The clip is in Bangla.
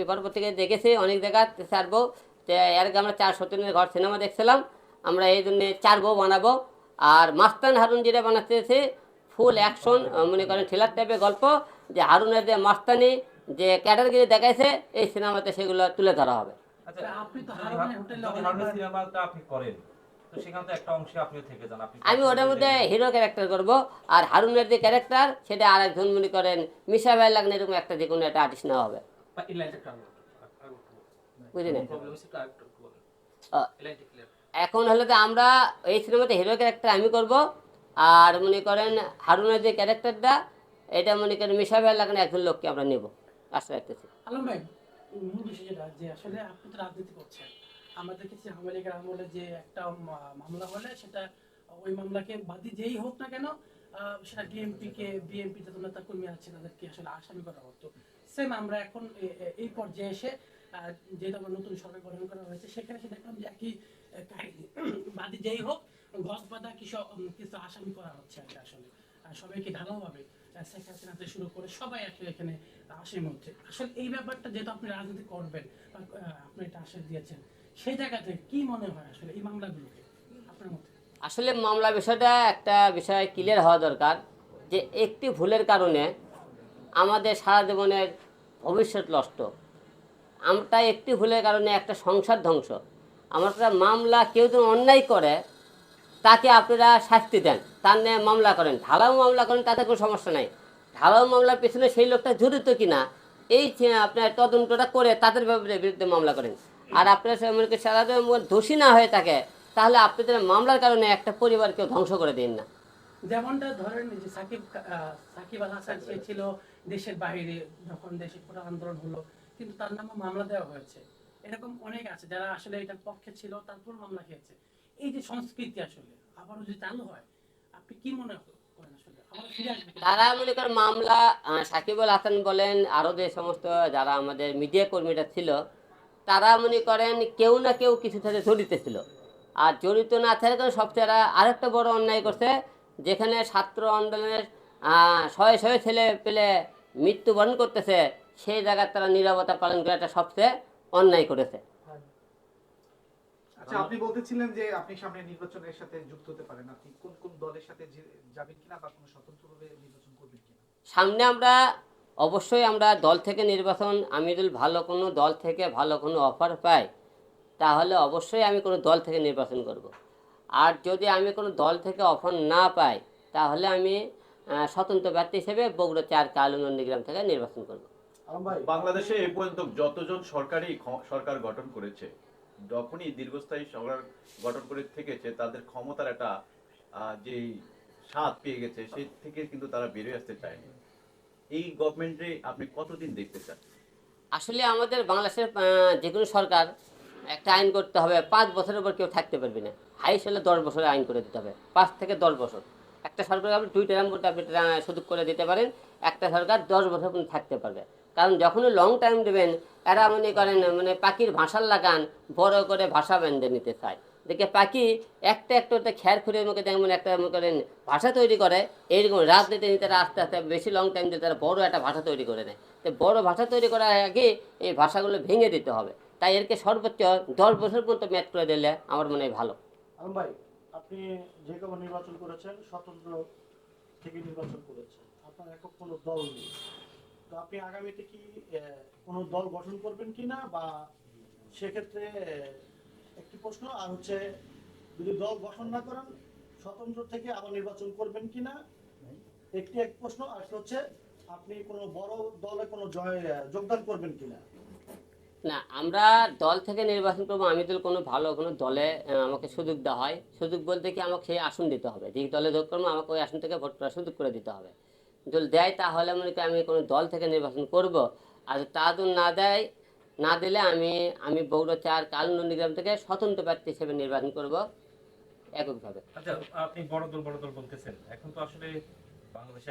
পেপার পত্রিকায় দেখেছি অনেক জায়গা চার বউ এর আগে আমরা চার সতীনের ঘর সিনেমা দেখছিলাম আমরা এই জন্য চার বউ বানাবো। আর মাস্তান হারুন যেটা বানাতেছি ফুল অ্যাকশন মনে করেন থ্রিলার টাইপের গল্প যে হারুনের যে মাস্তানি যে ক্যাটারগিরি দেখাইছে এই সিনেমাতে সেগুলো তুলে ধরা হবে। আচ্ছা আপনি তো যদি হারুনের হা- হোটেলে যদি অনেকবার- হারুনের সিনেমাটা আপনি করেন তো সেখানে তো একটা অংশে আপনিও থেকে যান আপনি আমি ওটার মধ্যে হিরো ক্যারেক্টার করব আর হারুনের যে ক্যারেক্টার সেটা আরেকজন মনে করেন মিশা ভাই লাগলে এরকম একটা যে কোনো একটা আর্টিস্ট নেওয়া হবে। বা এই লাইনটা একটু আগে বলুন। আগে একটু বলুন। বুঝলি না প্রবলেম হচ্ছে একটু আরেকটু একটু বলুন। আহ, এই লাইনটা clear। এখন হলো যে আমরা এই সিনেমাতে হিরো ক্যারেক্টার আমি করব আর মনে করেন হারুনের যে ক্যারেক্টারটা এটা মনে করেন মিশা ভাই লাগানো একজন লোককে আমরা নেব আশা রাখতেছি আলম ভাই মূল বিষয় যেটা যে আসলে আপনি তো রাজনীতি করছেন আমরা দেখেছি আওয়ামী লীগের আমলে যে একটা মামলা হলে সেটা ওই মামলাকে বাদী যেই হোক না কেন সেটা ডিএমপি কে বিএনপি যত নেতা কর্মী আছে তাদেরকে আসলে আসামি করা হতো সেম আমরা এখন এই পর্যায়ে এসে যেহেতু আমরা নতুন সরকার গঠন করা হয়েছে, সেখানে এসে দেখলাম যে একই কাহিনী। বাদী যেই হোক গজ বাধা কিছু কিছু আসামি করা হচ্ছে আর কি আসলে। সবাইকে ঢালাওভাবে শেখ হাসিনা শুরু করে সবাই আসলে এখানে আসামি হচ্ছে আসলে এই ব্যাপারটা যেহেতু আপনি রাজনীতি করবেন আপনি এটা আশ্বাস দিয়েছেন, সেই জায়গা থেকে কি মনে হয় আসলে এই মামলাগুলোকে? আপনার মতে? আসলে মামলা বিষয়টা একটা বিষয় ক্লিয়ার হওয়া দরকার যে একটি ভুলের কারণে আমাদের সারা জীবনের ভবিষ্যৎ নষ্ট। আমরা একটি ভুলের কারণে একটা সংসার ধ্বংস। আমরা মামলা কেউ যদি অন্যায় করে, তাকে আপনারা শাস্তি দেন। তার নিয়ে মামলা করেন। ঢালাও মামলা করেন, তাতে কোনো সমস্যা নাই। ঢালাও মামলার পেছনে সেই লোকটা জড়িত কিনা, এই আপনার তদন্তটা করে তাদের ব্যাপারে বিরুদ্ধে মামলা করেন। আর আপনার সারা দোষী না হয়ে থাকে, তাহলে আপনাদের মামলার কারণে একটা পরিবারকেও ধ্বংস করে দিন না। যেমনটা ধরেন যে সাকিব সাকিব আল হাসান, সে ছিল দেশের বাইরে যখন দেশে কোটা আন্দোলন হলো, কিন্তু তার নামে মামলা দেওয়া হয়েছে। এরকম অনেক আছে যারা আসলে এটার পক্ষে ছিল তারপর মামলা খেয়েছে। এই যে সংস্কৃতি আসলে, আবারও যদি চালু হয়, আপনি কি মনে করেন আসলে? তারা মনে করেন মামলা সাকিবুল হাসান বলেন আরও যে সমস্ত যারা আমাদের মিডিয়া কর্মীরা ছিল, তারা মনে করেন কেউ না কেউ কিছু সাথে জড়িত ছিল। আর জড়িত না থাকার সবচেয়ে আরেকটা বড় অন্যায় করছে। যেখানে ছাত্র আন্দোলনের শয়ে শয়ে ছেলে পেলে মৃত্যুবরণ করতেছে সেই জায়গায় তারা নিরবতা পালন করে একটা সবচেয়ে অন্যায় করেছে। আচ্ছা আপনি বলতেছিলেন যে আপনি সামনে নির্বাচনের সাথে যুক্ত হতে পারেন। আপনি কোন কোন দলের সাথে যাবেন কিনা বা কোনো স্বতন্ত্রভাবে নির্বাচন করবেন কিনা? সামনে আমরা অবশ্যই আমরা দল থেকে নির্বাচন আমি যদি ভালো কোনো দল থেকে ভালো কোনো অফার পাই তাহলে অবশ্যই আমি কোনো দল থেকে নির্বাচন করব। আর যদি আমি কোনো দল থেকে অফার না পাই তাহলে আমি স্বতন্ত্র প্রার্থী হিসেবে বগুড়া চার কালু নন্দীগ্রাম থেকে নির্বাচন করব। বাংলাদেশে এ পর্যন্ত যতজন সরকারি সরকার গঠন করেছে যখনই দীর্ঘস্থায়ী সরকার গঠন করে থেকেছে তাদের ক্ষমতার একটা যে স্বাদ পেয়ে গেছে সেই থেকে কিন্তু তারা বেরিয়ে আসতে চায়নি। এই গভর্নমেন্টে আপনি কতদিন দেখতে চান? আসলে আমাদের বাংলাদেশের যে কোনো সরকার একটা আইন করতে হবে, পাঁচ বছরের উপর কেউ থাকতে পারবে না। হাইস হলে দশ বছরের আইন করে দিতে হবে, পাঁচ থেকে দশ বছর। একটা সরকার আপনি দুই টার্ম করতে আপনি সুযোগ করে দিতে পারেন, একটা সরকার দশ বছর পর্যন্ত থাকতে পারবে। কারণ যখনই লং টাইম দেবেন, এরা মনে করেন মানে পাখির ভাষার লাগান, বড় করে ভাষা বেঁধে নিতে চায়। দেখে পাখি একটা একটা একটা খ্যার খুঁড়ে মুখে যেমন একটা মনে করেন ভাষা তৈরি করে এইরকম রাজনীতি নিয়ে তারা আস্তে আস্তে বেশি লং টাইম দিয়ে তারা বড় একটা ভাষা তৈরি করে নেয়। তো বড় ভাষা তৈরি করার আগে এই ভাষাগুলো ভেঙে দিতে হবে। তাই এরকে সর্বোচ্চ দশ বছর পর্যন্ত ম্যাচ করে দিলে আমার মনে হয় ভালো। ভাই, আপনি যে কোনো নির্বাচন করেছেন, স্বতন্ত্র থেকে নির্বাচন করেছেন। আপনার একক কোনো দল নেই। তো আপনি আগামীতে কি কোনো দল গঠন করবেন কিনা বা সেক্ষেত্রে একটি প্রশ্ন, আর হচ্ছে যদি দল গঠন না করেন, স্বতন্ত্র থেকে আবার নির্বাচন করবেন কিনা একটি এক প্রশ্ন, আর হচ্ছে, আপনি কোনো বড় দলে কোনো জয় যোগদান করবেন কিনা না, আমরা দল থেকে নির্বাচন করব, আমি তো কোনো ভালো কোনো দলে আমাকে সুযোগ দেওয়া হয়, সুযোগ বলতে কি আমাকে সেই আসন দিতে হবে। যে দলে যোগ করব, আমাকে ওই আসন থেকে ভোট করার সুযোগ করে দিতে হবে। যদি দেয় তাহলে মনে করি আমি কোনো দল থেকে নির্বাচন করব। আর তা যদি না দেয়, না দিলে আমি আমি বগুড়া চার নন্দীগ্রাম থেকে স্বতন্ত্র প্রার্থী হিসেবে নির্বাচন করব এককভাবে। আচ্ছা আপনি বড় দল বড় দল বলতেছেন। এখন তো আসলে বাংলাদেশে